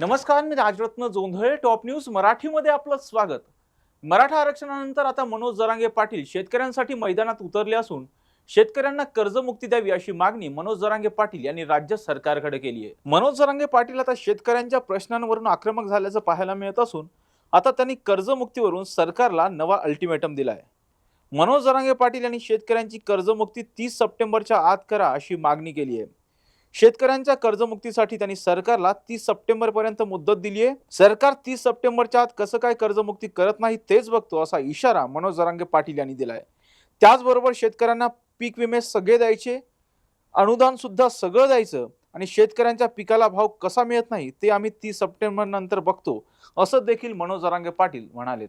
नमस्कार मी Rajratna Jondhale top news मराठीमध्ये आपलं स्वागत. मराठा आरक्षणानंतर आता मनोज जरांगे पाटील शेतकऱ्यांसाठी मैदानात उतरले असून शेतकऱ्यांना कर्जमुक्ती द्यावी अशी मागणी मनोज जरांगे पाटील यांनी राज्य सरकारकडे केली आहे. मनोज जरांगे पाटील आता शेतकऱ्यांच्या प्रश्नांवरून आक्रमक झाल्याचं पाहायला मिळत असून आता त्यांनी कर्जमुक्तीवरून सरकारला नवा अल्टिमेटम दिला आहे मनोज जरांगे पाटील यांनी शेतकऱ्यांची कर्जमुक्ती तीस सप्टेंबरच्या आत करा अशी मागणी केली आहे. शेतकऱ्यांच्या कर्जमुक्तीसाठी त्यांनी सरकारला तीस सप्टेंबर पर्यंत मुदत दिली आहे. सरकार तीस सप्टेंबरच्या आत कसं काय कर्जमुक्ती करत नाही तेच बघतो असा इशारा मनोज जरांगे पाटील यांनी दिलाय. त्याचबरोबर शेतकऱ्यांना पीक विमे सगळे द्यायचे अनुदान सुद्धा सगळं द्यायचं आणि शेतकऱ्यांच्या पिकाला भाव कसा मिळत नाही ते आम्ही तीस सप्टेंबर नंतर बघतो असं देखील मनोज जरांगे पाटील म्हणालेत.